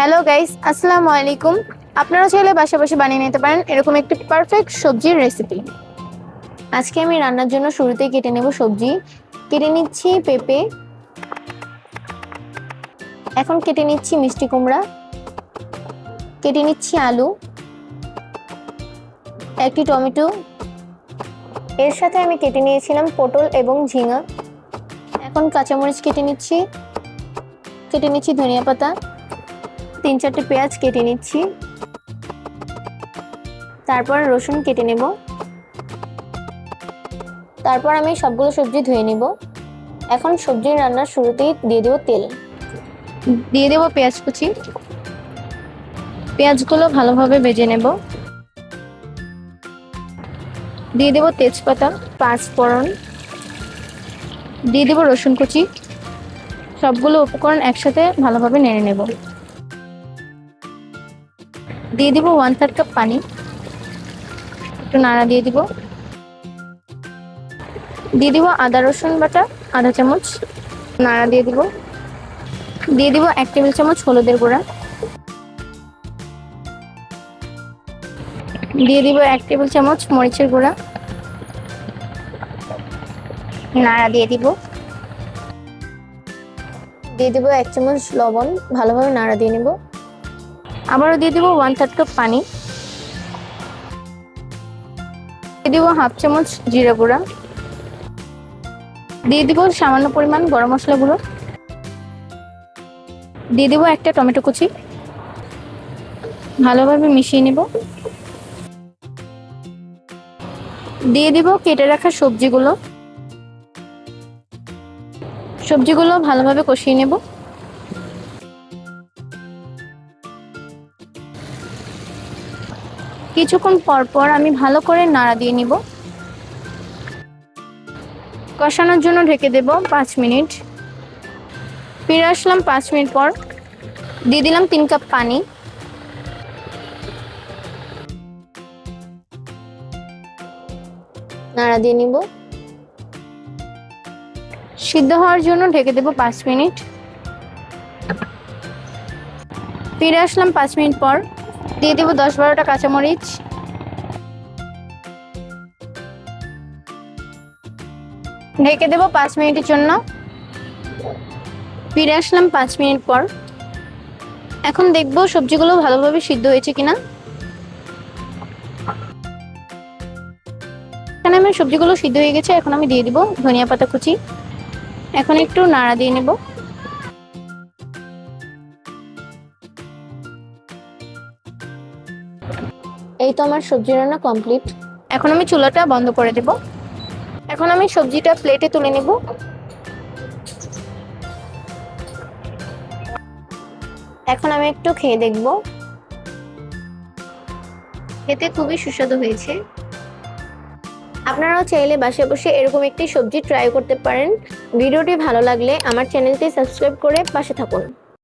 Hello guys আসসালামু আলাইকুম আপনারা চাইলে বাসা বসে বানিয়ে নিতে পারেন এরকম একটি পারফেক্ট সবজির রেসিপি আজকে আমি রান্নার জন্য শুরুতেই কেটে নেব সবজি কেটে নিচ্ছি পেঁপে এখন কেটে নিচ্ছি মিষ্টি কুমড়া কেটে নিচ্ছি আলু একটি টমেটো এর সাথে আমি কেটে নিয়েছিলাম পটল এবং ঝিঙা। এখন কাঁচামরিচ কেটে নিচ্ছি কেটে নিচ্ছি ধনিয়া পাতা তিন চারটে পেঁয়াজ কেটে নিচ্ছি। তারপর রসুন কেটে নেব। তারপর আমি সবগুলো সবজি ধুয়ে নেব। এখন সবজি রান্নার শুরুতেই দিয়ে দেবো তেল। দিয়ে দেবো পেঁয়াজ কুচি। পেঁয়াজগুলো ভালোভাবে ভেজে নেব। দিয়ে দেবো তেজপাতা পাঁচ ফোড়ন দিয়ে দেবো রসুন কুচি। সবগুলো উপকরণ একসাথে ভালোভাবে নেড়ে নেব। দিয়ে দিব ওয়ান থার্ড কাপ পানি। একটু নাড়া দিয়ে দিব। দিয়ে দিব আদা, রসুন বাটা, আধা চামচ। নাড়া দিয়ে দিব। দিয়ে দিব এক টেবিল চামচ হলুদের গুঁড়া। দিয়ে দিব এক টেবিল চামচ মরিচের গুঁড়া। নাড়া দিয়ে দিব। দিয়ে দিব এক চামচ লবণ। ভালোভাবে নাড়া দিয়ে নেব। আবারও দিয়ে দিব ওয়ান থার্ড কাপ পানি। দিয়ে দিব হাফ চামচ জিরা গুঁড়া। দিয়ে দিব সামান্য পরিমাণ গরম মশলা গুঁড়ো। দিয়ে দিব একটা টমেটো কুচি। ভালোভাবে মিশিয়ে নেব। দিয়ে দিব কেটে রাখা সবজিগুলো। সবজিগুলো ভালোভাবে কষিয়ে নেব। কিছুক্ষণ পর পর আমি ভালো করে নাড়া দিয়ে নিব। কষানোর জন্য ঢেকে দেব পাঁচ মিনিট। ফিরে আসলাম পাঁচ মিনিট পর। দিয়ে দিলাম তিন কাপ পানি। নাড়া দিয়ে নিব। সিদ্ধ হওয়ার জন্য ঢেকে দেব পাঁচ মিনিট। ফিরে আসলাম পাঁচ মিনিট পর। দিয়ে দেবো দশ বারোটা কাঁচামরিচ। ঢেকে দেবো পাঁচ মিনিটের জন্য। ফিরে আসলাম পাঁচ মিনিট পর। এখন দেখব সবজিগুলো ভালোভাবে সিদ্ধ হয়েছে কিনা। এখানে আমার সবজিগুলো সিদ্ধ হয়ে গেছে, এখন আমি দিয়ে দিব ধনিয়া পাতা কুচি। এখন একটু নাড়া দিয়ে নেব। এই তো আমার সবজি রান্না কমপ্লিট এখন আমি চুলাটা বন্ধ করে দেব। এখন আমি সবজিটা প্লেটে তুলে নেব। এখন আমি একটু খেয়ে দেখব। খেতে খুবই সুস্বাদু হয়েছে। আপনারাও চাইলে বাসায় বসে এরকম একটি সবজি ট্রাই করতে পারেন। ভিডিওটি ভালো লাগলে আমার চ্যানেলটি সাবস্ক্রাইব করে পাশে থাকুন।